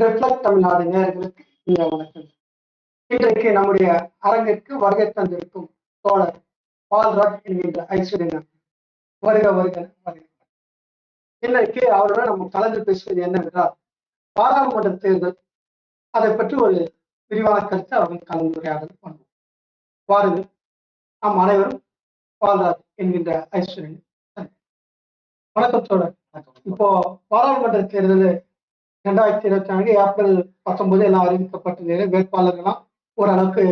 Reflect Tamil Nadu நேர்களுக்கு இந்த வணக்கம் இன்றைக்கு நம்முடைய அரங்கிற்கு வருகை தந்திருக்கும் தோழர் பால்ராஜ் என்கின்ற ஐஸ்வர்யன் வருக வருக வருக. இன்றைக்கு அவருடன் நம்ம கலந்து பேசுவது என்னவென்றால் பாராளுமன்ற தேர்தல். அதை பற்றி ஒரு விரிவான கருத்து அவர்கள் கலந்துரையாடல் பண்ணுவோம். வாருங்கள் நாம் அனைவரும் பால்ராஜ் என்கின்ற ஐஸ்வர்யன். வணக்கம் தோழர். இப்போ பாராளுமன்ற தேர்தல் ரெண்டாயிரத்தி இருபத்தி நான்கு ஏப்ரல் பத்தொன்பது எல்லாம் அறிவிக்கப்பட்டது வேட்பாளர்கள்லாம் ஓரளவுக்கு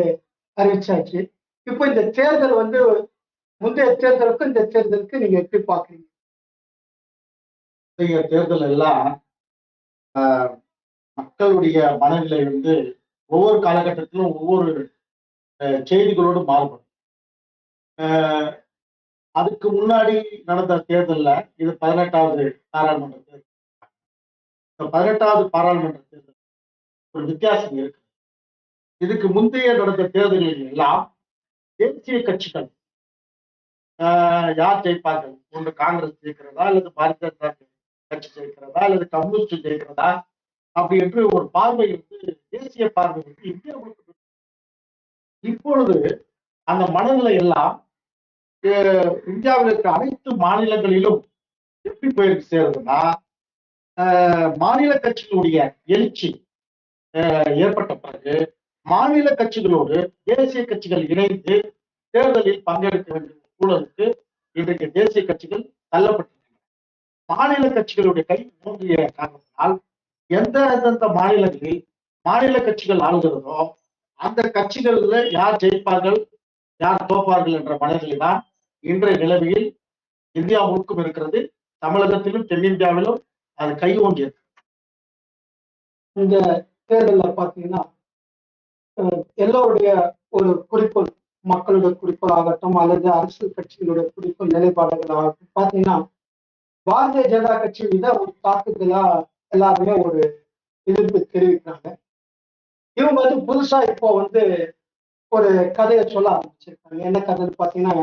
அறிவிச்சாச்சு. இப்போ இந்த தேர்தல் வந்து முந்தைய தேர்தலுக்கும் இந்த தேர்தலுக்கு நீங்க எப்படி பாக்குறீங்க முந்தைய தேர்தல் எல்லாம் ஆஹ், மக்களுடைய மனநிலை வந்து ஒவ்வொரு காலகட்டத்திலும் ஒவ்வொரு செய்திகளோடு மாறுபடும். ஆஹ், அதுக்கு முன்னாடி நடந்த தேர்தலில் இது பதினெட்டாவது பாராளுமன்ற தேர்தல் பதினெட்டாவது பாராளுமன்ற தேர்தல் ஒரு வித்தியாசம் இருக்கு. இதுக்கு முந்தைய நடந்த தேர்தல்களில் எல்லாம் தேசிய கட்சிகள் ஆஹ், யார் ஜெயிப்பார்கள்? ஒன்று காங்கிரஸ் ஜெயிக்கிறதா அல்லது பாரதிய ஜனதா கட்சி ஜெயிக்கிறதா அல்லது கம்யூனிஸ்ட் ஜெயிக்கிறதா? அப்படி என்று ஒரு பார்வை வந்து தேசிய பார்வை வந்து இந்தியா இப்பொழுது அந்த மனநிலை எல்லாம் இந்தியாவில் இருக்கிற அனைத்து மாநிலங்களிலும் எப்படி போயிருக்கு சேருதுன்னா மாநில கட்சிகளுடைய எழுச்சி அஹ், ஏற்பட்ட பிறகு மாநில கட்சிகளோடு தேசிய கட்சிகள் இணைந்து தேர்தலில் பங்கெடுக்க வேண்டிய சூழலுக்கு இன்றைக்கு தேசிய கட்சிகள் தள்ளப்பட்டிருக்கின்றன. மாநில கட்சிகளுடைய கை மூன்றிய காரணத்தினால் எந்த எந்தெந்த மாநிலங்களில் மாநில கட்சிகள் ஆளுகிறதோ அந்த கட்சிகள்ல யார் ஜெயிப்பார்கள் யார் தோப்பார்கள் என்ற மனநிலை தான் இன்றைய நிலைமையில் இந்தியா முழுக்கும் இருக்கிறது. தமிழகத்திலும் தென்னிந்தியாவிலும் அது கை ஓங்கியது இந்த தேர்தலில் பாத்தீங்கன்னா எல்லோருடைய ஒரு குறிக்கோள் மக்களுடைய குறிக்கோள் ஆகட்டும் அல்லது அரசியல் கட்சிகளுடைய குறிக்கோள் நிலைப்பாடுகள் ஆகட்டும் பாத்தீங்கன்னா பாரதிய ஜனதா கட்சி மீத ஒரு தாக்குதலா எல்லாருமே ஒரு எதிர்ப்பு தெரிவிக்கிறாங்க. இவங்க வந்து புதுசா இப்போ வந்து ஒரு கதையை சொல்ல ஆரம்பிச்சிருக்காங்க. என்ன கதைன்னு பார்த்தீங்கன்னா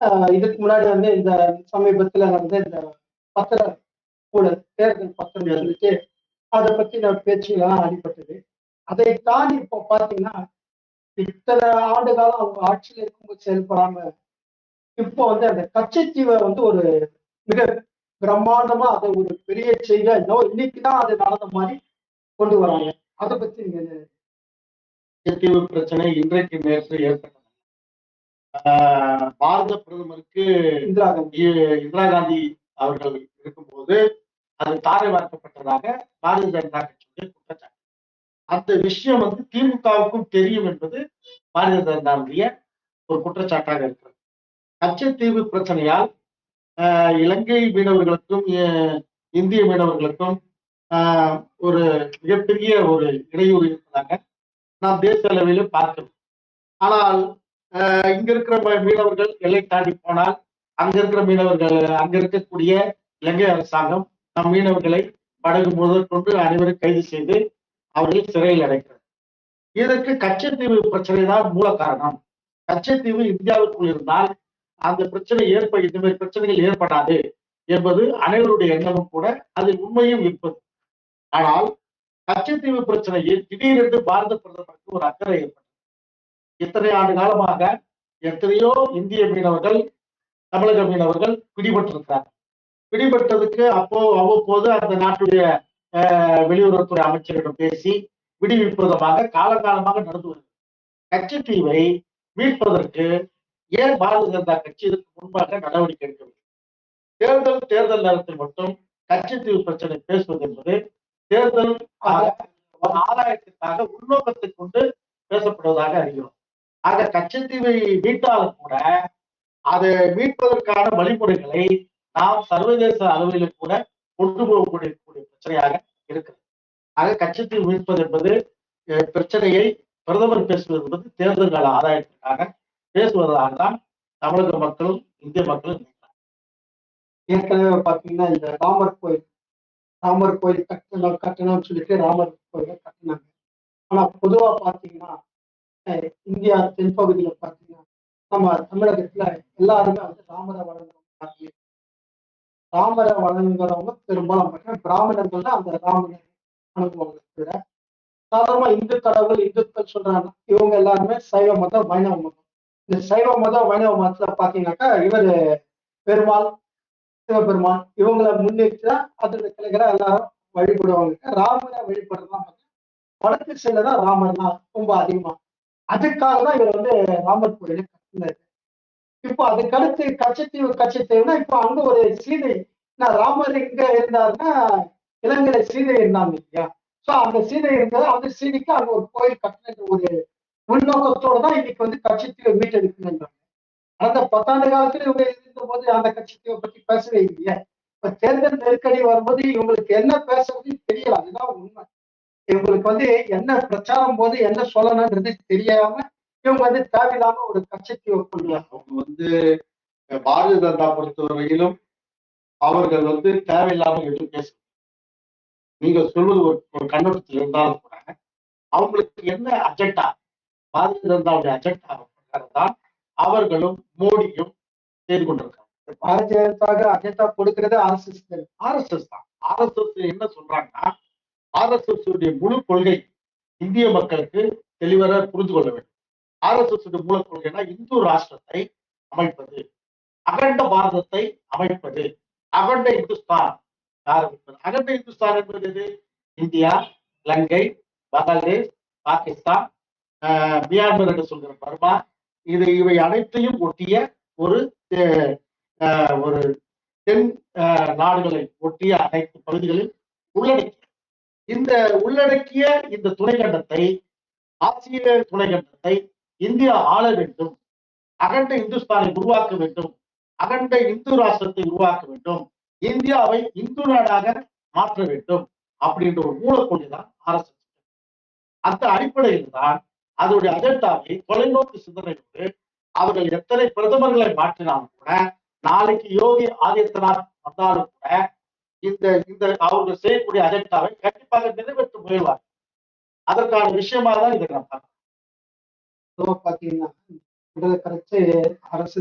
ஆஹ் இதுக்கு முன்னாடி வந்து இந்த சமீபத்துல வந்து இந்த பத்திர ஊழல் தேர்தல் பத்திரம் சொல்லிட்டு அதை பத்தின பேச்சுலாம் அடிபட்டது. அதை தாண்டி இப்போ பாத்தீங்கன்னா இத்தனை ஆண்டு காலம் அவங்க ஆட்சியில் இருக்கும்போது செயல்படாம இப்போ வந்து அந்த கச்சத்தீவை வந்து ஒரு மிக பிரம்மாண்டமா அதை ஒரு பெரிய செய்தியா இன்னைக்குதான் அது நடந்த மாதிரி கொண்டு வராங்க. அதை பத்தி நீங்க பிரச்சனை இன்றைக்கு நேற்று ஏற்பட்டது. பாரத பிரதமருக்கு இந்திரா காந்தி. இந்திரா காந்தி அவர்கள் இருக்கும்போது அது தாரை வார்க்கப்பட்டதாக பாரதிய ஜனதா கட்சியுடைய குற்றச்சாட்டு. அந்த விஷயம் வந்து திமுகவுக்கும் தெரியும் என்பது பாரதிய ஜனதாவுடைய ஒரு குற்றச்சாட்டாக இருக்கிறது. கச்சத்தீவு பிரச்சனையால் ஆஹ், இலங்கை மீனவர்களுக்கும் இந்திய மீனவர்களுக்கும் ஆஹ், ஒரு மிகப்பெரிய ஒரு இடையூறு இருப்பதாக நாம் தேசிய அளவில் பார்க்கிறோம். ஆனால் இங்க இருக்கிற ம- மீனவர்கள் எல்லை தாண்டி போனால் அங்க இருக்கிற மீனவர்கள் அங்க இருக்கக்கூடிய இலங்கை அரசாங்கம் நம் மீனவர்களை படகு முதற்கொண்டு அனைவரும் கைது செய்து அவர்களை சிறையில் அடைக்கிறது இதற்கு கச்சத்தீவு பிரச்சனை தான் மூல காரணம். கச்சத்தீவு இந்தியாவுக்குள் இருந்தால் அந்த பிரச்சனை ஏற்ப இந்த மாதிரி பிரச்சனைகள் ஏற்படாது என்பது அனைவருடைய எண்ணமும் கூட அதில் உண்மையும் இருப்பது ஆனால் கச்சத்தீவு பிரச்சனையில் திடீரென்று பாரத பிரதமருக்கு ஒரு அக்கறை ஏற்பட்டது. இத்தனை ஆண்டு காலமாக எத்தனையோ இந்திய மீனவர்கள் தமிழக மீனவர்கள் பிடிபட்டிருக்கிறார்கள். பிடிபட்டதுக்கு அப்போ அவ்வப்போது அந்த நாட்டுடைய அஹ், வெளியுறவுத்துறை அமைச்சரிடம் பேசி விடுவிப்பதமாக காலங்காலமாக நடந்து வருகிறது. கச்சத்தீவை மீட்பதற்கு ஏன் பாரதிய ஜனதா கட்சி இதற்கு முன்பாக நடவடிக்கை எடுக்கவில்லை? தேர்தல் தேர்தல் நேரத்தில் மட்டும் கச்சத்தீவு பிரச்சனை பேசுவது என்பது தேர்தல் ஆதாயத்திற்காக உள்நோக்கத்தை கொண்டு பேசப்படுவதாக அறிகிறோம். ஆக கச்சத்தீவை மீட்டாலும் கூட அதை மீட்பதற்கான வழிமுறைகளை நாம் சர்வதேச அளவில் கூட கொண்டு போகக்கூடிய பிரச்சனையாக இருக்கிறது. ஆக கச்சத்தீவு மீட்பது என்பது பிரச்சனையை பிரதமர் பேசுவது என்பது தேர்தல் கால ஆதாயத்திற்காக பேசுவதாக தான் தமிழக மக்களும் இந்திய மக்களும் ஏற்கனவே பாத்தீங்கன்னா இந்த ராமர் கோயில் ராமர் கோயில் கட்டணும் கட்டணும்னு சொல்லிட்டு ராமர் கோயில கட்டினாங்க. ஆனா பொதுவா பாத்தீங்கன்னா இந்தியா தென்பகுதியில பாத்தீங்கன்னா நம்ம தமிழகத்துல எல்லாருமே வந்து ராமரை வணங்குறவங்க ராமரை வணங்குறவங்க பெரும்பாலும் பார்த்தீங்கன்னா பிராமணர்கள் தான் அந்த ராமனை வணங்குவாங்க இருக்கிற சாதாரணமா இந்து கடவுள் இந்துக்கள் சொல்றாங்க. இவங்க எல்லாருமே சைவ மதம் வைணவ மதம். இந்த சைவ மதம் வைணவ மதத்துல பாத்தீங்கன்னாக்கா இவர் பெருமாள் சிவபெருமான் இவங்களை முன்னிட்டு தான் அதோட கிளைகளை எல்லாரும் வழிபடுவாங்க. ராமரை வழிபடுறதுலாம் பார்த்தீங்கன்னா வடக்கு சைடுல தான் ரொம்ப அதிகமா. அதுக்காக தான் இவர் வந்து ராமர் கோயிலை கட்டினாரு இப்போ அதுக்கடுத்து கச்சத்தீவு கச்சத்தீவுனா இப்போ அங்க ஒரு சீதை நான் ராமர் இங்க இருந்தாருன்னா இலங்கையில சீதை இருந்தாங்க இல்லையா? சோ அந்த சீதை இருந்தது. அந்த சீதைக்கு அங்க ஒரு கோயில் கட்டின ஒரு உள்நோக்கத்தோட தான் இன்னைக்கு வந்து கச்சத்தீவை மீட்டெடுக்கணுன்றாங்க அந்த பத்தாண்டு காலத்துல இவங்க இருந்த போது அந்த கட்சித்தீவை பத்தி பேசவே இல்லையா. இப்ப தேர்தல் நெருக்கடி வரும்போது இவங்களுக்கு என்ன பேசுறதுன்னு தெரியல. அதுதான் உண்மை. இவங்களுக்கு வந்து என்ன பிரச்சாரம் போது என்ன சொல்லணும்ன்றது தெரியாம இவங்க வந்து தேவையில்லாம ஒரு கொண்டு வராங்க அவங்க வந்து பாரதிய ஜனதா பொறுத்தவரையிலும் அவர்கள் வந்து தேவையில்லாமல் எதுவும் பேச நீங்க சொல்வது ஒரு ஒரு கண்ணோட்டத்தில் இருந்தாலும் கூட அவங்களுக்கு என்ன அஜெண்டா பாரதிய ஜனதாவுடைய அஜெண்டா தான் அவர்களும் மோடியும் செய்து கொண்டிருக்காங்க பாரதிய ஜனதாக அஜெண்டா கொடுக்கறது ஆர்எஸ்எஸ் ஆர்எஸ்எஸ் தான். ஆர்எஸ்எஸ் என்ன சொல்றாங்கன்னா ஆர்எஸ்எஸ் உடைய முழு கொள்கை இந்திய மக்களுக்கு தெளிவர புரிந்து கொள்ள வேண்டும். ஆர் எஸ் எஸ் மூல கொள்கைனா இந்து ராஷ்டிரத்தை அமைப்பது அகண்ட பாரதத்தை அமைப்பது அகண்ட இந்துஸ்தான். ஆரம்பிப்பது அகண்ட இந்துஸ்தான் என்பது எது? இந்தியா இலங்கை பங்களாதேஷ் பாகிஸ்தான் ஆஹ், மியான்மர் என்று சொல்கிற பர்மா. இது இவை அனைத்தையும் ஒட்டிய ஒரு அஹ், ஒரு தென் நாடுகளை ஒட்டிய அனைத்து பகுதிகளில் உள்ளடக்கிய. இந்த உள்ளடக்கிய இந்த துணைக்கண்டத்தை ஆசிய துணைக்கண்டத்தை இந்தியா ஆள வேண்டும். அகண்ட இந்துஸ்தானை உருவாக்க வேண்டும். அகண்ட இந்து ராஷ்டிரத்தை உருவாக்க வேண்டும். இந்தியாவை இந்து நாடாக மாற்ற வேண்டும். அப்படின்ற ஒரு மூலக்கொள்கை தான் ஆர்எஸ்எஸ் அந்த அடிப்படையில் தான் அதனுடைய அஜெண்டாவை தொலைநோக்கு சிந்தனையோடு அவர்கள் எத்தனை பிரதமர்களை மாற்றினாலும் கூட நாளைக்கு யோகி ஆதித்யநாத் வந்தாலும் கூட இந்த இந்த அவர்கள் செய்யக்கூடிய அஜெண்டாவை கண்டிப்பாக நிறைவேற்ற முயல்வார் அதற்கான விஷயமா தான் இதை நான் பார்க்கிறேன். பொதுவாக பார்த்தீங்கன்னா இடது கரைச்சு அரசு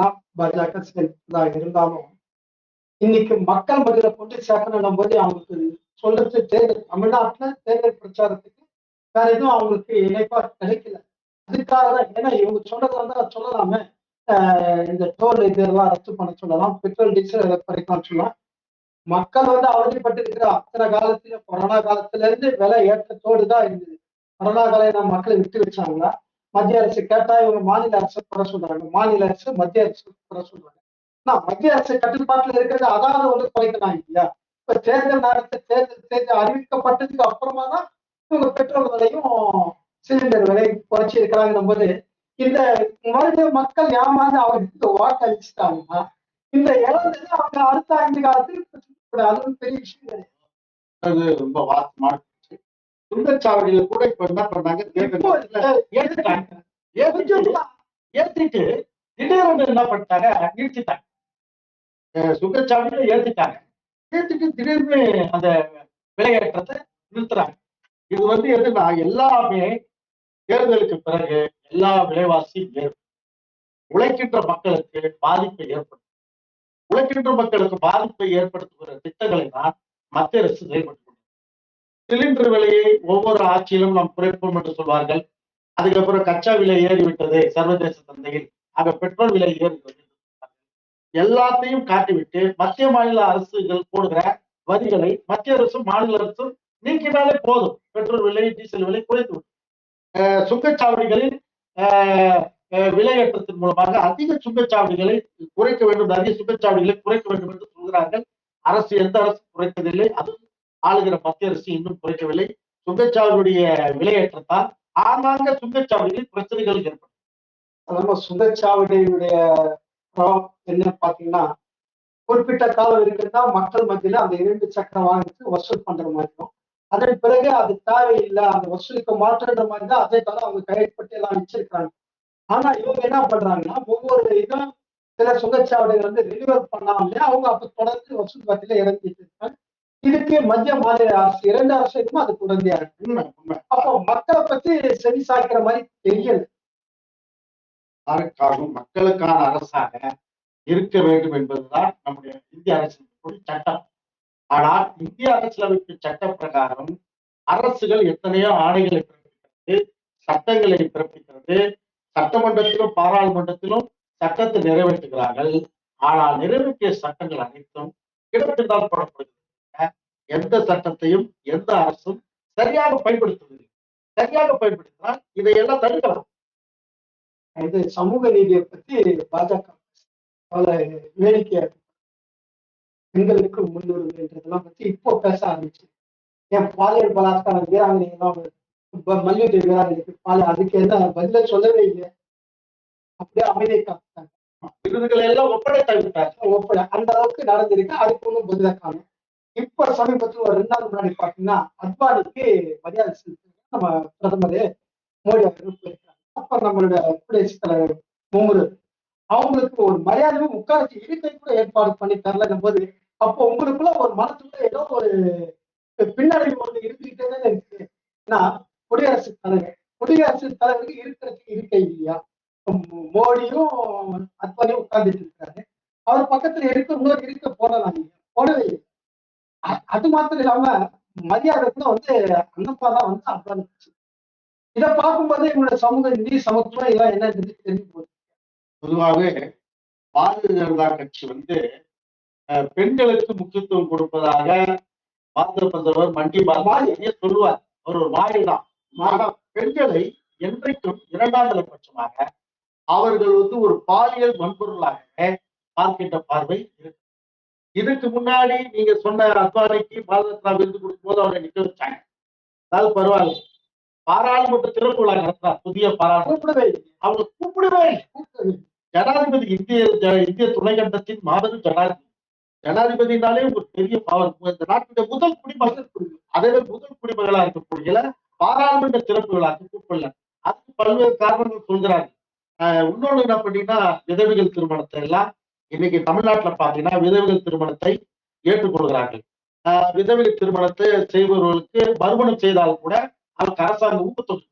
தான் பாஜக செயல்படுறதா இருந்தாலும் இன்னைக்கு மக்கள் மத்தியில கொண்டு சேர்க்கணும் போது அவங்களுக்கு சொல்றது தேர்தல் தமிழ்நாட்டுல தேர்தல் பிரச்சாரத்துக்கு வேற எதுவும் அவங்களுக்கு இணைப்பா கிடைக்கல. அதுக்காக தான் ஏன்னா இவங்க சொல்றது வந்து சொல்லலாமே. ஆஹ் இந்த டோல் இதெல்லாம் ரத்து பண்ண சொல்லலாம் பெட்ரோல் டீசல் இதை குறைக்கலாம் சொல்லலாம். மக்கள் வந்து அவதிப்பட்டு இருக்கிற அத்தனை காலத்துல கொரோனா காலத்துல இருந்து விலை ஏற்றத்தோடு தான் இருந்தது. கொரோனா காலையில மக்களை விட்டு வச்சாங்களா? மத்திய அரசு கேட்டா இவங்க மாநில அரசு குறை சொல்றாங்க. மாநில அரசு மத்திய அரசு குறை சொல்றாங்க. ஆனா மத்திய அரசு கட்டுப்பாட்டுல இருக்கிறது அதாவது வந்து குறைக்கலாம் இல்லையா? இப்ப தேர்தல் நேரத்தை தேர்தல் தேர்தல் அறிவிக்கப்பட்டதுக்கு அப்புறமா தான் இவங்க பெட்ரோல் விலையும் சிலிண்டர் விலை குறைச்சி இருக்கிறாங்கும் போது இந்த மறுபடியும் மக்கள் ஏமாந்து அவருக்கு அழிச்சிட்டாங்கன்னா இந்த இழந்தது அவங்க அடுத்த ஐந்து காலத்துக்கு அது பெரிய விஷயம் கிடையாது. அது ரொம்ப வாசமான சுங்கச்சாவடியில கூட இப்ப என்ன பண்ணாங்க ஏத்துட்டு திடீர்னு என்ன பண்ணிட்டாங்க? நிறுத்திட்டாங்க. சுங்கச்சாவடியில ஏத்திட்டாங்க. ஏத்திட்டு திடீர்னு அந்த விலையேற்றத்தை நிறுத்துறாங்க. இது வந்து எதுனா எல்லாமே தேர்தலுக்கு பிறகு எல்லா விலைவாசியும் ஏறும். உழைக்கின்ற மக்களுக்கு பாதிப்பை ஏற்படுத்தும். உழைக்கின்ற மக்களுக்கு பாதிப்பை ஏற்படுத்துகிற திட்டங்களை தான் மத்திய அரசு செயல்பட்டு. சிலிண்டர் விலையை ஒவ்வொரு ஆட்சியிலும் நாம் குறைப்போம் என்று சொல்வார்கள். அதுக்கப்புறம் கச்சா விலை ஏறிவிட்டது சர்வதேச சந்தையில். ஆக பெட்ரோல் விலை ஏறுகிறது எல்லாத்தையும் காட்டிவிட்டு மத்திய மாநில அரசுகள் போடுகிற வரிகளை மத்திய அரசும் மாநில அரசும் நீக்கினாலே போதும். பெட்ரோல் விலை டீசல் விலை குறைத்து விடும். சுங்கச்சாவடிகளில் அஹ், அஹ், விலையேற்றத்தின் மூலமாக அதிக சுங்கச்சாவடிகளை குறைக்க வேண்டும். அதிக சுங்கச்சாவடிகளை குறைக்க வேண்டும் என்று சொல்கிறார்கள். அரசு எந்த அரசு குறைத்ததில்லை. அது ஆளுகிற மத்திய அரசு இன்னும் குறைக்கவில்லை. சுங்கச்சாவடியுடைய விலையேற்றத்தால் ஆங்காங்க சுங்கச்சாவடிகளில் பிரச்சனைகள் ஏற்படும். நம்ம சுங்கச்சாவடியுடைய ப்ராப்ளம் என்னன்னு பாத்தீங்கன்னா குறிப்பிட்ட காலம் இருக்குன்னா மக்கள் மத்தியில அந்த இரண்டு சக்கர வாகனத்துக்கு வசூல் பண்ற மாதிரி இருக்கும். அதன் பிறகு அது தேவையில்லை அந்த வசூலுக்கு மாற்றுன்ற மாதிரி தான் அதே தவிர அவங்க கைப்பற்றி எல்லாம் வச்சிருக்காங்க ஆனா இவங்க என்ன பண்றாங்கன்னா ஒவ்வொரு இதுவும் சில சுங்கச்சாவடிகள் வந்து ரினிவல் பண்ணாமலே அவங்க அப்ப தொடர்ந்து வசூல் பாத்தியில இறங்கிட்டு இருக்காங்க. இதுக்கு மத்திய மாநில அரசு இரண்டு அரசுக்கும் அது குழந்தையா இருக்கு. அப்போ மக்களை பத்தி செவி சாய்க்கிற மாதிரி தெரியல. அதற்காகவும் மக்களுக்கான அரசாக இருக்க வேண்டும் என்பதுதான் நம்முடைய இந்திய அரசின் சட்டம். ஆனால் இந்திய அரசியலமைப்பு சட்ட பிரகாரம் அரசுகள் எத்தனையோ ஆணைகளை பிறப்பிக்கிறது சட்டங்களை பிறப்பிக்கிறது. சட்டமன்றத்திலும் பாராளுமன்றத்திலும் சட்டத்தை நிறைவேற்றுகிறார்கள். ஆனால் நிறைவேற்றிய சட்டங்கள் அனைத்தும் இடத்தில்தான் போடப்படுகிறது. எந்த சட்டத்தையும் எந்த அரசும் சரியாக பயன்படுத்துவதில்லை. சரியாக பயன்படுத்தினால் இதையெல்லாம் தடுக்கலாம். இது சமூக நீதியை பத்தி பாஜக அவ்வளவு வேடிக்கையா. பெண்களுக்கு முன்னுரிமைன்றதெல்லாம் பத்தி இப்போ பேச ஆரம்பிச்சு. என் பாலியல் பலாத்காரம் வீராங்கனை எல்லாம் இப்ப மல்யுத்த வீராங்கனைக்கு பால் அதுக்கு என்ன பதில சொல்லவே இல்லை அப்படியே அமைதியை காத்தாங்க விருதுகளை எல்லாம் ஒப்படைத்து விட்டார்கள் ஒப்பட அந்த அளவுக்கு நடந்திருக்கு. அதுக்கு ஒன்றும் பதில காணும். இப்ப சமீபத்துல ஒரு ரெண்டு நாள் முன்னாடி பாத்தீங்கன்னா அத்வானிக்கு மரியாதை செலுத்தி நம்ம பிரதமர் மோடி அவர்கள் போயிருக்காங்க அப்ப நம்மளோட குடியரசுத் தலைவர் மும்முரு அவங்களுக்கு ஒரு மரியாதையும் உட்கார்ச்சி இருக்கை கூட ஏற்பாடு பண்ணி தரலங்கும் போது அப்போ உங்களுக்குள்ள ஒரு மனசுக்குள்ள ஏதோ ஒரு பின்னடைவு ஒண்ணு இருந்துகிட்டே தானே இருக்கு. ஏன்னா குடியரசுத் தலைவர் குடியரசுத் தலைவருக்கு இருக்கிறதுக்கு இருக்கை இல்லையா? மோடியும் அத்வானியும் உட்கார்ந்துட்டு இருக்காரு. அவர் பக்கத்துல இருக்க இருக்க போடலாம் போடவே இல்லை. அது மாத்திரம் இல்லாம மரியாதை கூட வந்து அண்ணப்பா தான் வந்து அத்வானி இதை பார்க்கும்போது எங்களோட சமூக நீதி சமத்துவம் இதெல்லாம் என்ன தெரிஞ்சு போகுது பொதுவாகவே பாரதிய ஜனதா கட்சி வந்து அஹ், பெண்களுக்கு முக்கியத்துவம் கொடுப்பதாக பாரத பிரதமர் மண்டி பாரதியே சொல்லுவார். அவர் ஒரு மாறி தான் பெண்களை என்றைக்கும் இரண்டாம் நிலை பட்சமாக அவர்கள் வந்து ஒரு பாலியல் வன்பொருளாக பார்க்கின்ற பார்வை இருக்கு. இதுக்கு முன்னாடி நீங்க சொன்ன அத்வானிக்கு பாரத ரத்னா விருது கொடுக்கும்போது அவரை நிக்க வச்சாங்க. அதாவது பரவாயில்ல. பாராளுமன்ற திறப்பு விழா நடத்தினார் புதிய பாராளுமன்ற. அவங்க கூப்பிடவே. ஜனாதிபதி இந்திய இந்திய துணைக்கண்டத்தின் மாபெரும் ஜனாதிபதி. ஜனாதிபதினாலே ஒரு பெரிய பவர் இந்த நாட்டுடைய முதல் குடிமகன் அதே முதல் குடிமகளா இருக்கக்கூடிய பாராளுமன்ற திறப்பு விழாக்கு கூப்பிடல. அதுக்கு பல்வேறு காரணங்கள் சொல்கிறாங்க இன்னொன்னு என்ன பண்ணீங்கன்னா விதவைகள் திருமணத்தை எல்லாம் இன்னைக்கு தமிழ்நாட்டுல பாத்தீங்கன்னா விதவைகள் திருமணத்தை ஏற்றுக்கொள்கிறார்கள். ஆஹ் திருமணத்தை செய்பவர்களுக்கு மறுமணம் செய்தால் கூட அதற்கு அரசாங்கம் ஊக்கத்தொகை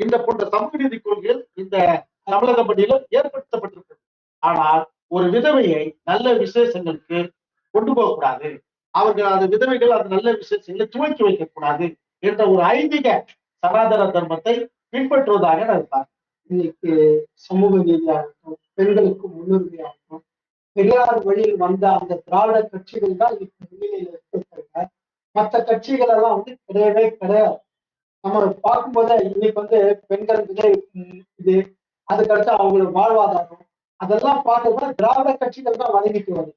இந்த போன்ற சமூக நீதி கொள்கைகள் இந்த தமிழக பள்ளியில ஏற்படுத்தப்பட்டிருக்கிறது. ஆனால் ஒரு விதவையை நல்ல விசேஷங்களுக்கு கொண்டு போகக்கூடாது. அவர்கள் அந்த விதவைகள் அந்த நல்ல விசேஷங்களை துவக்கி வைக்கக்கூடாது என்ற ஒரு ஐதீக சனாதன தர்மத்தை பின்பற்றுவதாக நான் இன்னைக்கு சமூக நீதியாகட்டும் பெண்களுக்கு முன்னுரிமையாக பெரியார் வழியில் வந்த அந்த திராவிட கட்சிகள் தான் இன்னைக்கு முன்னிலையில இருக்கிறாங்க மற்ற கட்சிகள் எல்லாம் வந்து கிடையவே கிடையாது. நம்ம பார்க்கும்போது இன்னைக்கு வந்து பெண்கள் விதை இது அதுக்கடுத்து அவங்களோட வாழ்வாதாரம் அதெல்லாம் பார்க்கும்போது திராவிட கட்சிகள் தான் வழங்கிட்டு வருது.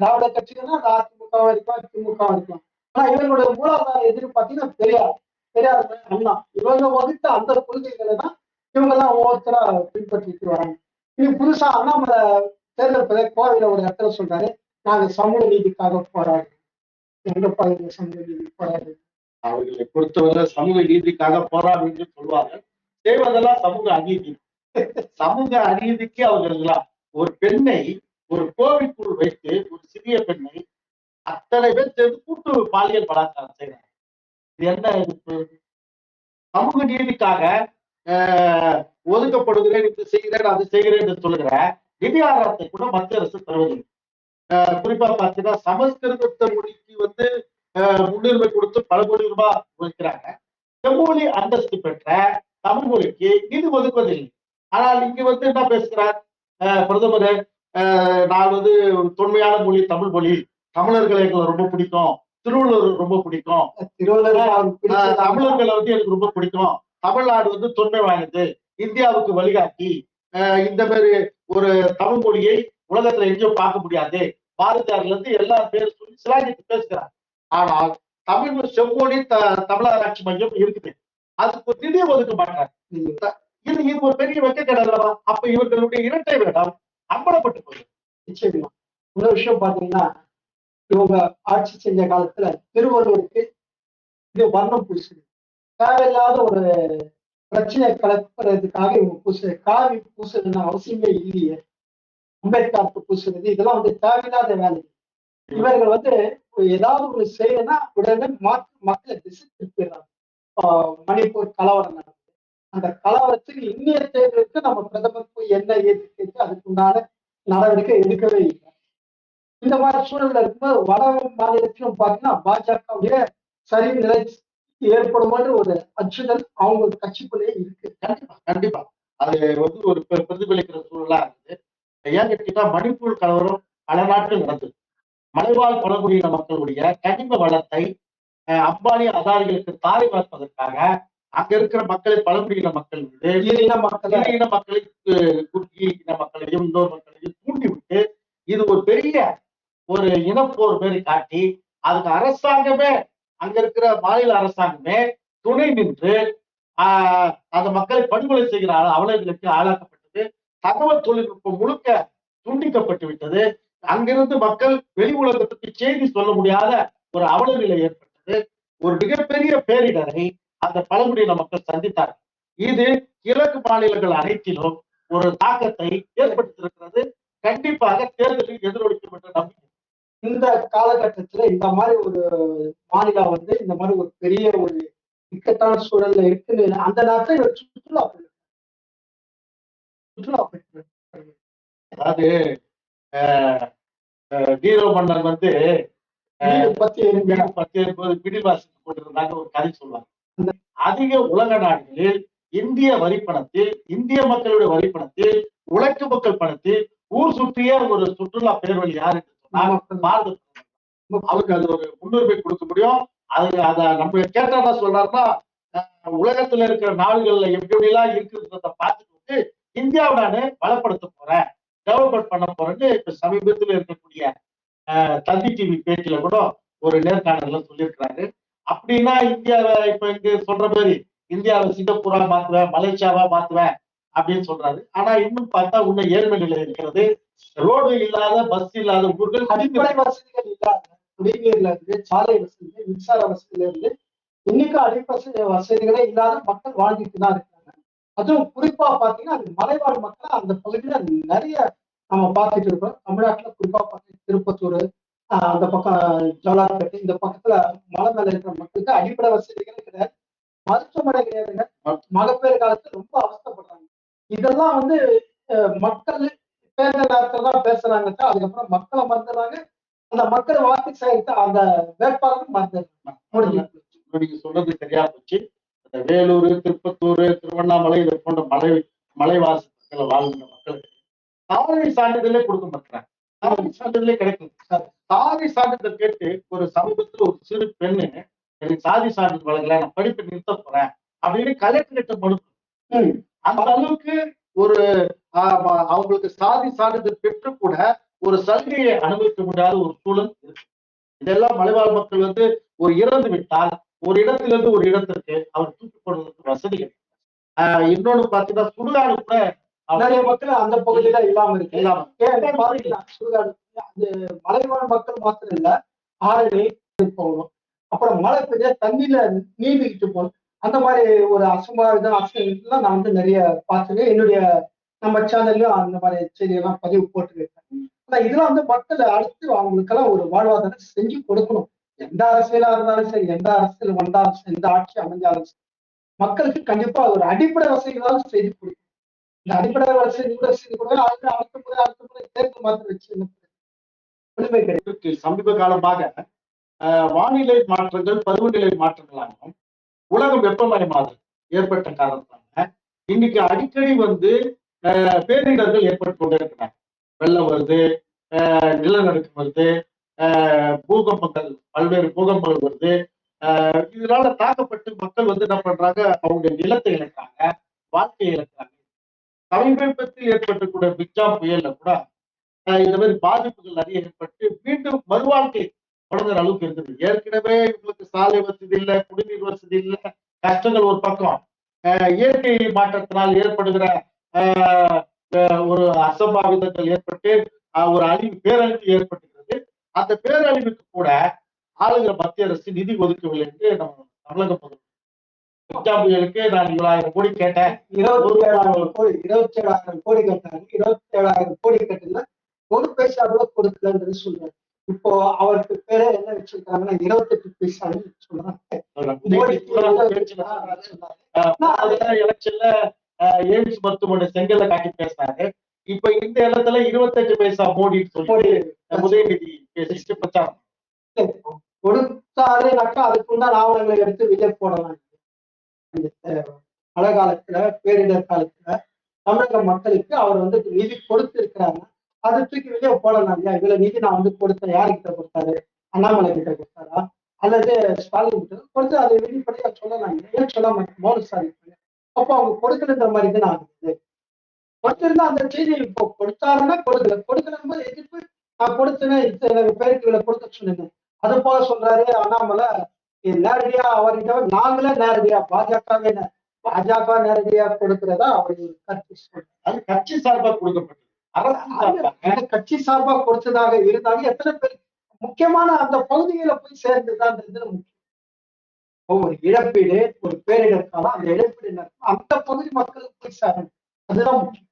திராவிட கட்சிகள் தான் இருக்கும் இருக்கலாம் திமுக இருக்கும் ஆனா இவங்களோட மூலாதார எதிர்ப்பு பார்த்தீங்கன்னா பெரியார் பெரியார் அண்ணா. இவங்க வகுத்த அந்த கொள்கைகளை தான் இவங்க எல்லாம் ஒவ்வொருத்தரா பின்பற்றிட்டு வராங்க. இது புதுசா அண்ணாமலை தேர்ந்தெடுப்பதை கோவையில ஒரு இடத்துல சொல்றாரு நாங்க சமூக நீதிக்காக போராடுறோம். எங்க பகுதியில் சமூக நீதி போராடு அவர்களை பொறுத்தவரை சமூக நீதிக்காக போராடுன்னு என்று செய்வதெல்லாம் சமூக அநீதி. சமூக அநீதிக்கு அவர்கள் ஒரு பெண்ணை ஒரு கோவிலுக்குள் வைத்து ஒரு சிறிய பெண்ணை அத்தனை பேர் சேர்ந்து கூட்டு பாலியல் பலாத்காரம் செய்யறாங்க இது என்ன இது? சமூக நீதிக்காக ஒதுக்கப்படுகிறேன் இது செய்கிறேன் அது செய்கிறேன் என்று சொல்லுகிற நிதி ஆதாரத்தை கூட மத்திய அரசு தருவதில்லை. குறிப்பா பார்த்தீங்கன்னா சமஸ்கிருதத்தை மொழிக்கு வந்து முன்னுரிமை கொடுத்து பல கோடி ரூபாய் ஒதுக்கிறாங்க. செம்மொழி அந்தஸ்து பெற்ற தமிழ் மொழிக்கு நிதி ஒதுக்குவதில்லை. ஆனால் இங்க வந்து என்ன பேசுகிறார்? பிரதமர் நான் வந்து தொன்மையான மொழி தமிழ் மொழி. தமிழர்களை எங்களுக்கு ரொம்ப பிடிக்கும். திருவள்ளுவர் ரொம்ப பிடிக்கும். திருவள்ளுவர் தமிழர்களை வந்து எனக்கு ரொம்ப பிடிக்கும். தமிழ்நாடு வந்து தொன்மை வாய்ந்தது. இந்தியாவுக்கு வழிகாட்டி இந்த மாதிரி ஒரு தமிழ் மொழியை உலகத்துல எங்கேயும் பார்க்க முடியாது. பாரதியார்ல இருந்து எல்லா பேர் சொல்லி சிலாஜித்து பேசுகிறார். ஆனால் தமிழ் செம்மொழி த தமிழராட்சி மையம் இருக்குது. அதுக்கு ஒரு நிதி ஒதுக்க மாட்டார். இது இது ஒரு பெரிய வெக்க கிடையாதுலவா அப்ப இவர்களுடைய இரட்டை வேடம் அம்பலப்பட்டு போகுது நிச்சயமா. இன்னொரு விஷயம் பாத்தீங்கன்னா இவங்க ஆட்சி செஞ்ச காலத்துல திருவள்ளுவருக்கு இது வர்ணம் பூசுது தேவையில்லாத ஒரு பிரச்சனையை கலப்புறதுக்காக இவங்க பூசுறது. காவி பூசுறதுன்னு அவசியமே இல்லையே. அம்பேத்கருக்கு பூசுறது இதெல்லாம் வந்து தேவையில்லாத வேலை. இவர்கள் வந்து ஏதாவது ஒரு செய்யணும்னா உடனே மாற்று மக்களை திசை திருப்பிடுறாங்க. ஆஹ் மணிப்பூர் கலவரம் நடந்தது. அந்த கலவரத்துக்கு இன்னைய தேர்தலுக்கு நம்ம பிரதமர் போய் என்ன ஏற்று கேட்டு அதுக்குண்டான நடவடிக்கை எடுக்கவே இல்லை. இந்த மாதிரி சூழல்ல இருக்கும்போது வட மாநிலத்திலும் பாத்தீங்கன்னா பாஜகவுடைய சரி நிலை ஏற்படும் ஒரு அச்சுதல் அவங்க கட்சிக்குள்ளேயே இருக்கு. கண்டிப்பா கண்டிப்பா. அது வந்து ஒரு பிரதிபலிக்கிற சூழலா இருக்குது ஏன்னு கேட்டீங்கன்னா மணிப்பூர் கலவரம் பல நாட்கள் நடந்தது. மலைவாழ் பழங்குடியின மக்களுடைய கனிம வளத்தை அம்பானி அதாரிகளுக்கு தாரை பார்ப்பதற்காக அங்க இருக்கிற மக்களை பழங்குடியின மக்கள் ஈரின மக்களை இன மக்களை குர்கி இன மக்களையும் இன்னொரு மக்களையும் தூண்டி விட்டு இது ஒரு பெரிய ஒரு இனப்போர் மாரி காட்டி அதுக்கு அரசாங்கமே அங்க இருக்கிற மாநில அரசாங்கமே துணை நின்று ஆஹ் அந்த மக்களை படுகொலை செய்கிற ஆள- அவலங்களுக்கு ஆளாக்கப்பட்டது. தகவல் தொழில்நுட்பம் முழுக்க துண்டிக்கப்பட்டு விட்டது. அங்கிருந்து மக்கள் வெளி உலகத்துக்கு செய்தி சொல்ல முடியாத ஒரு அவல நிலை ஏற்பட்டது. ஒரு மிகப்பெரிய பேரிடரை அந்த பழங்குடியின மக்கள் சந்தித்தார்கள். இது கிழக்கு மாநிலங்கள் அனைத்திலும் ஒரு தாக்கத்தை ஏற்படுத்தியிருக்கிறது. கண்டிப்பாக தேர்தலில் எதிரொலிக்கும் என்ற நம்பிக்கை இந்த காலகட்டத்துல இந்த மாதிரி ஒரு மாநிலம் வந்து இந்த மாதிரி ஒரு பெரிய ஒரு இக்கட்டான சூழல்ல இருக்குன்னு அந்த நேரத்துல இவர் சுற்றுலா. சுற்றுலா. அதாவது வீர மன்னர் வந்து பத்தி பத்து என்பது பிடிவாசித்து கொண்டிருந்தாங்க ஒரு கதை சொல்லுவாங்க அதிக உலக நாடுகளில் இந்திய வரிப்பணத்தில் இந்திய மக்களுடைய வரிப்பணத்தில் உழைக்கும் மக்கள் பணத்தில் ஊர் சுற்றிய ஒரு சுற்றுலா பேர்வழி யார் என்று. அவருக்கு அது ஒரு முன்னுரிமை கொடுக்க முடியும். அது அத நம்ம கேட்டா சொல்றாருன்னா உலகத்துல இருக்கிற நாடுகள்ல எப்படி எப்படிலாம் இருக்குன்றத பார்த்துட்டு இந்தியாவை நானு பலப்படுத்த போறேன். டெவலப்மெண்ட் பண்ண போறேன்னு இப்ப சமீபத்தில் இருக்கக்கூடிய தந்தி டிவி பேட்டியில கூட ஒரு நேர்காணல்ல சொல்லியிருக்கிறாரு. அப்படின்னா இந்தியாவை இப்ப இங்க சொல்ற மாதிரி இந்தியாவை சிங்கப்பூரா மாத்துவேன் மலேசியாவா மாத்துவேன் அப்படின்னு சொல்றாரு. ஆனா இன்னும் பார்த்தா இன்னும் ஏழ்மை நிலை இருக்கிறது. ரோடு இல்லாத பஸ் இல்லாத ஊர்கள் அடிப்படை வசதிகள் இல்லாத குடிநீர்ல இருந்து சாலை வசதி மின்சார வசதியில இருந்து இன்னைக்கு அடிப்படை வசதிகளே இல்லாத மக்கள் வாழ்ந்துட்டு தான் இருக்காங்க. அதுவும் குறிப்பா பாத்தீங்கன்னா அந்த மலைவாழ் மக்கள் அந்த பகுதியில நிறைய நம்ம பார்த்துட்டு இருக்கோம் தமிழ்நாட்டுல குறிப்பா பார்த்தீங்கன்னா திருப்பத்தூர் அந்த பக்கம் ஜோலார்பேட்டை இந்த பக்கத்துல மலை மேல இருக்கிற மக்களுக்கு அடிப்படை வசதிகளே கிடையாது. மருத்துவமனை கிடையாதுங்க. மகப்பேறு காலத்துல ரொம்ப அவஸ்தைப்படுறாங்க. இதெல்லாம் வந்து மக்கள் தேர்தல் நேரத்துல தான் பேசுறாங்க அதுக்கப்புறம் மக்களை மறந்துடுறாங்க. அந்த மக்கள் வாக்கு சேகரித்து அந்த வேட்பாளரும் மறந்துடுறாங்க. நீங்க சொல்றது சரியா போச்சு. இந்த வேலூர் திருப்பத்தூர் திருவண்ணாமலை இது போன்ற மலை மலைவாசத்துல வாழ்கிற மக்களுக்கு சாதி சான்றிதழே கொடுக்க மாட்டாங்க சாதி சான்றிதழே கிடைக்கும் சாதி சான்றிதழ் கேட்டு ஒரு சமூகத்துல ஒரு சிறு பெண்ணு எனக்கு சாதி சான்றிதழ் வழங்கல நான் படிப்பை நிறுத்த போறேன் அப்படின்னு கலெக்டர்கிட்ட மனு. அந்த அளவுக்கு ஒரு அவங்களுக்கு சாதி சான்றிதழ் பெற்று கூட ஒரு சலுகையை அனுபவிக்க முடியாத ஒரு சூழல் இருக்கு. இதெல்லாம் மலைவாழ் மக்கள் வந்து ஒரு இறந்து விட்டால் ஒரு இடத்திலிருந்து ஒரு இடத்திற்கு அவர் தூக்கி போடுவதற்கு வசதிகள் ஆஹ் இன்னொன்னு பாத்தீங்கன்னா சுடுகாடு கூட நிறைய மக்கள் அந்த பகுதியில இல்லாம இருக்கு. இல்லாம சுடுகாடு அந்த மலைவாழ் மக்கள் மாத்திரம் இல்ல ஆரணி போகணும். அப்புறம் மழை பெய்ய தண்ணியில நீந்திக்கிட்டு போகணும். அந்த மாதிரி ஒரு அசம்பாவிதம் அசம்லாம் நான் வந்து நிறைய பார்த்துருக்கேன். என்னுடைய நம்ம சேனல்லையும் அந்த மாதிரி செய்தியெல்லாம் பதிவு போட்டுருக்கேன் ஆனா இதெல்லாம் வந்து மக்கள் அடுத்து அவங்களுக்கெல்லாம் ஒரு வாழ்வாதாரம் செஞ்சு கொடுக்கணும். எந்த அரசியலா இருந்தாலும் சரி எந்த அரசியல் வந்தாலும் சரி எந்த ஆட்சி அமைஞ்சாலும் சரி மக்களுக்கு கண்டிப்பா ஒரு அடிப்படை வசதிகளாலும் செய்து கொடுக்கணும். இந்த அடிப்படை வசதி கூட செய்து கொடுக்க அதுக்கு அடுத்த முறை அடுத்த முறை தேர்தல் மாத்திரம் வச்சு கிடையாது. சமீப காலமாக வானிலை மாற்றங்கள் பருவநிலை மாற்றங்களாகவும் உலகம் வெப்பமயமாதல் ஏற்பட்ட காரணத்தாங்க இன்னைக்கு அடிக்கடி வந்து பேரிடர்கள் ஏற்பட்டு கொண்டே இருக்கிறாங்க வெள்ளம் வருது ஆஹ், நிலநடுக்கம் வருது ஆஹ், பூகம்பங்கள் பல்வேறு பூகம்பங்கள் வருது. ஆஹ், இதனால தாக்கப்பட்டு மக்கள் வந்து என்ன பண்றாங்க அவங்க நிலத்தை இழக்கிறாங்க வாழ்க்கையை இழக்கிறாங்க. சமீபத்தில் ஏற்பட்டக்கூடிய பிக்ஜாம் புயல்ல கூட ஆஹ் இந்த மாதிரி பாதிப்புகள் நிறைய ஏற்பட்டு மீண்டும் மறுவாழ்க்கை தொடங்குற அளவுக்கு இருக்குது. ஏற்கனவே இவங்களுக்கு சாலை வசதி இல்லை குடிநீர் வசதி இல்லை கஷ்டங்கள் ஒரு பக்கம். ஆஹ் இயற்கை மாற்றத்தினால் ஏற்படுகிற ஒரு அசம்பாவிதங்கள் ஏற்பட்டு ஒரு அழிவு பேரழிவு ஏற்பட்டுகிறது. அந்த பேரழிவுக்கு கூட ஆளுகிற மத்திய அரசு நிதி ஒதுக்கவில்லை என்று நம்ம தமிழக முதல்வர் புயலுக்கு நான் இவ்வளவு கோடி கேட்டேன். இருபத்தி ஏழாயிரம் கோடி இருபத்தி ஏழாயிரம் கோடி கட்டாங்க இருபத்தி ஏழாயிரம் கோடி கட்டல ஒரு பைசா கூட கொடுக்கலன்றது சொல்றாரு. இப்போ அவருக்கு பேரே என்ன வச்சிருக்காங்கன்னா இருபத்தெட்டு பைசான்னு சொல்றாங்க. எய்ம்ஸ் மருத்துவமனை செங்கல்ல காட்டி பேசினாரு. இப்ப இந்த இடத்துல இருபத்தஞ்சு பைசா மோடி சொல்லி மோடி. உதயநிதி பேசிட்டு பிரச்சாரம் கொடுத்தாருனாக்கா அதுக்குண்டான ஆவணங்களை எடுத்து விஜய் போடலாம். மழை காலத்துல பேரிடர் காலத்துல தமிழக மக்களுக்கு அவர் வந்து நிதி கொடுத்திருக்கிறாங்க அதை தூக்கி வெளியே போடலாம் இல்லையா? இதுல நிதி நான் வந்து கொடுத்தேன் யாருக்கிட்ட கொடுத்தாரு? அண்ணாமலை கிட்ட கொடுத்தாரா? அல்லது ஸ்டாலின் கிட்ட கொடுத்து அதை வெளிப்படையா சொல்லலாம். இல்லையா? ஏன் சொல்ல மாட்டேன்? மௌன சாதிப்பு அப்போ அவங்க கொடுக்கணுன்ற மாதிரி தான் ஆகுது கொடுத்திருந்தா அந்த செய்தி இப்போ கொடுத்தாருன்னா கொடுக்கல கொடுக்கணும் போது எதிர்ப்பு நான் கொடுத்தேன் இத்தனை பேருக்கு இவ்வளவு கொடுக்க சொன்னேன் அது போல சொல்றாரு அண்ணாமலை. நேரடியா அவர்கிட்ட நாங்களே நேரடியா பாஜகவே பாஜக நேரடியா கொடுக்கிறதா அவர் கட்சி சொல்றாரு அது கட்சி சார்பா கொடுக்கப்பட்டது. அரசு சார்பாக கட்சி சார்பா கொடுத்ததாக இருந்தாலும் எத்தனை பேர் முக்கியமான அந்த பகுதியில போய் சேர்ந்ததுதான் முக்கியம். ஒரு இழப்பீடு ஒரு பேரிடர் காலம் அந்த இழப்பீடு நடக்கும். அந்த பகுதி மக்களுக்கு போய் சேரணும். அதுதான் முக்கியம்.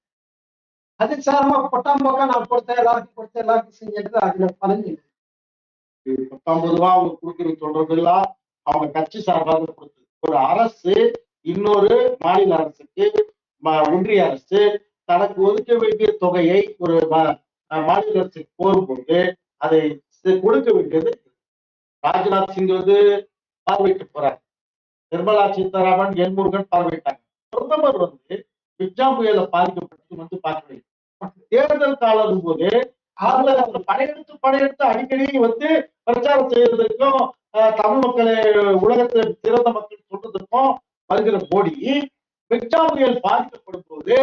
அது சாரமா பொட்டாம்போக்கா நான் கொடுத்தேன் எல்லாருக்கும் கொடுத்தேன் எல்லாருக்கும் செஞ்சது அதுல பலன் இல்லை. பத்தொன்பது ரூபா அவங்க கொடுக்கறது சொல்றதெல்லாம் அவங்க கட்சி சார்பாக கொடுத்தது. ஒரு அரசு இன்னொரு மாநில அரசுக்கு ம- ஒன்றிய அரசு தனக்கு ஒதுக்க வேண்டிய தொகையை ஒரு அஹ் மாநில அரசுக்கு போகும்போது அதை கொடுக்க வேண்டியது. ராஜ்நாத் சிங் வந்து பார்வையிட்டு போறாரு. நிர்மலா சீதாராமன் என் முருகன் பார்வையிட்டாங்க. பிரதமர் வந்து விஜா புயல பாதிக்கப்பட்டு வந்து பார்க்கவில்லை தேர்தல் காலம் போது அதுல அந்த படையெடுத்து படையெடுத்து அடிக்கடி வந்து பிரச்சாரம் செய்யறதுக்கும் தமிழ் மக்களை உலகத்தை சிறந்த மக்கள் சொல்றதுக்கும் வருகிற மோடி வெச்சா புயல் பாதிக்கப்படும் போது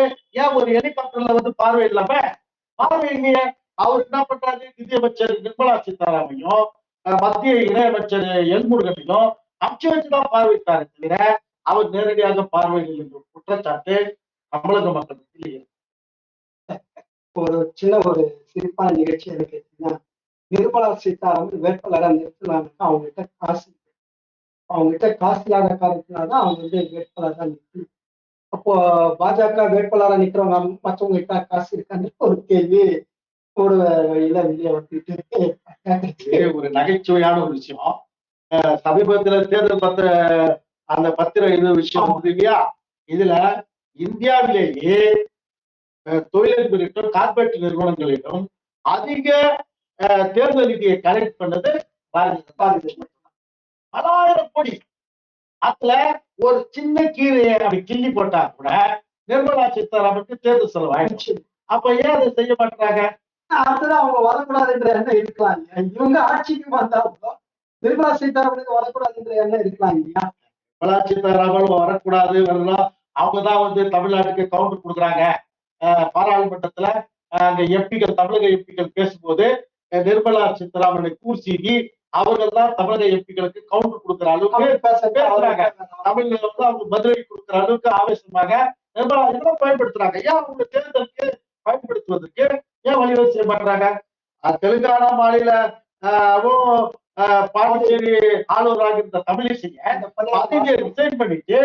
ஏன் ஒரு ஹெலிகாப்டர்ல வந்து பார்வை இல்லாம பார்வை இல்லையே அவர் என்ன பண்றாரு? நிதியமைச்சர் நிர்மலா சீதாராமையும் மத்திய இணையமைச்சர் எல் முருகனையும் அமுச்சு வச்சுதான் பார்வையிட்டாரு தவிர அவர் நேரடியாக பார்வையில் என்ற குற்றச்சாட்டு தமிழக மக்கள் மத்தியில் ஒரு சின்ன ஒரு சிரிப்பான நிகழ்ச்சி எனக்கு கேட்டீங்கன்னா நிர்மலா சீதாராமன் வேட்பாளராக நிறுத்தினாங்க அவங்ககிட்ட காசு அவங்ககிட்ட காசு இல்லாத காரணத்தினால்தான் அவங்க வந்து வேட்பாளராக நிற்கணும் அப்போ பாஜக வேட்பாளராக நிற்கிறவங்க மற்றவங்க கிட்ட காசு இருக்கான்னு ஒரு கேள்வி ஒரு வழியில வெளியே வந்துட்டு ஒரு நகைச்சுவையான ஒரு விஷயம். சமீபத்துல தேர்தல் பத்திர அந்த பத்திர இது விஷயம் வந்து இல்லையா? இதுல இந்தியாவிலேயே தொழிலதிபர்களும் கார்பரேட் நிறுவனங்களிலும் அதிக தேர்தல் நிதியை கலெக்ட் பண்ணது பாரதிய ஜனதா பலாயிரம் கோடி. அதுல ஒரு சின்ன கீரையை அப்படி கிள்ளி போட்டா கூட நிர்மலா சீதாராமனுக்கு தேர்தல் செலவாயிடுச்சு. அப்ப ஏன் அதை செய்ய மாட்டாங்க அடுத்தது அவங்க வரக்கூடாதுன்ற எண்ணம் இருக்கலாம் இல்லையா? இவங்க ஆட்சிக்கு வந்தாலும் நிர்மலா சீதாராமனுக்கு வரக்கூடாதுன்ற எண்ணம் இருக்கலாம் இல்லையா? நிர்மலா சீதாராமன் வரக்கூடாது வரலாம். அவங்கதான் வந்து தமிழ்நாட்டுக்கு கவுண்டர் கொடுக்குறாங்க. பாராளுமன்றத்துல அங்க எம்பிக்கள் தமிழக எம்பிக்கள் பேசும்போது நிர்மலா சீதாராமனை கூர்சீகி அவர்கள் தான் தமிழக எம்பிக்களுக்கு கவுண்டர் கொடுக்குற அளவுக்கு அவங்க பேசுறது பேசுறாங்க. தமிழ்ல வந்து அவங்க பதிலடி கொடுக்குற அளவுக்கு ஆவேசமாக நிர்மலா பயன்படுத்துறாங்க. ஏன் அவங்க தேர்தலுக்கு பயன்படுத்துவதற்கு? ஏன் வழிவகை செய்ய மாட்டாங்க தெலுங்கானா மாநில பாண்டிச்சேரி ஆளுநராக இருந்த தமிழிசைய அந்த பதவியை ரிசைன் பண்ணிட்டு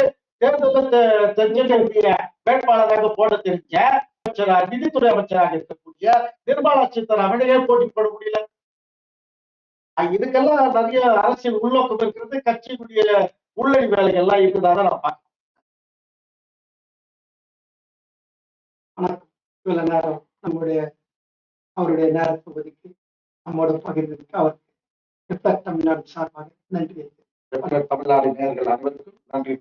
தேர்தலில் தெரிஞ்சக்கூடிய வேட்பாளராக போட தெரிஞ்ச அமைச்சராக நிதித்துறை அமைச்சராக இருக்கக்கூடிய நிர்மலா சீதாராமன் ஏன் போட்டி போட முடியல? இதுக்கெல்லாம் நிறைய அரசியல் உள்நோக்கம் இருக்கிறது கட்சியினுடைய உள்ளடி வேலைகள் எல்லாம் இருக்குதாக நான் பார்க்கிறேன். இவ்வளவு நேரம் நம்முடைய அவருடைய நேரத்தை ஒதுக்கி நம்மோட பகிர்ந்ததுக்கு அவருக்கு தமிழ்நாடு சார்பாக நன்றி. தமிழ்நாடு நேர்கள் அனைவருக்கும் நன்றி.